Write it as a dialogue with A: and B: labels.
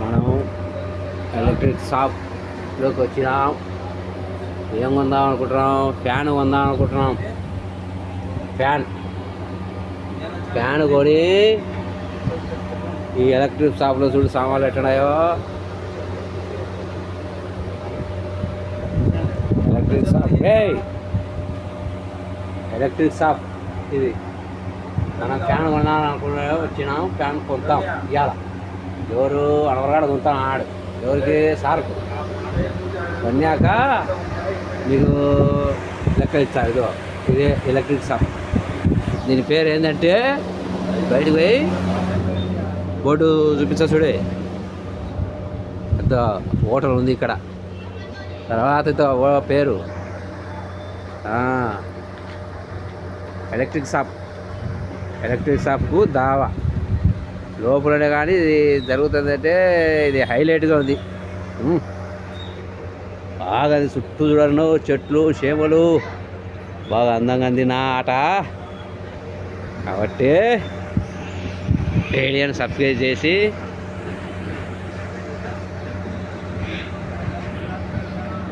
A: మనం ఎలక్ట్రిక్ షాప్లోకి వచ్చినాం. ఏం కొందాం అనుకుంటున్నాం? ఫ్యాన్ కొందాం అనుకుంటున్నాం. ఫ్యాన్. ఫ్యాన్ కొని ఈ ఎలక్ట్రిక్ షాప్లో చూడు సామాన్లు ఎట్టున్నాయో ఎలక్ట్రిక్ షాప్. ఏయ్! ఎలక్ట్రిక్ షాప్ ఇది. మనం ఫ్యాన్ కొనాలి అనుకున్నా వచ్చినాం ఫ్యాన్ కొందాం ఇవాళ ఎవరు అనవరగాడు కొంటాం ఆడు. ఎవరికి సార్కు. కొన్నాక మీకు లెక్క ఇస్తారు ఇదో ఇదే ఎలక్ట్రిక్ షాప్. దీని పేరు ఏంటంటే బయటకు పోయి బోర్డు చూపించా చూడే. పెద్ద హోటల్ ఉంది ఇక్కడ. తర్వాత పేరు. Electric shop. ఎలక్ట్రిక్ షాప్కు దావా. లోపలనే కానీ ఇది జరుగుతుందంటే ఇది హైలైట్గా ఉంది. బాగా అది చుట్టూ చూడను చెట్లు చేమలు. బాగా అందంగా అంది నా ఆట. కాబట్టి రేడియోని సబ్స్క్రైబ్ చేసి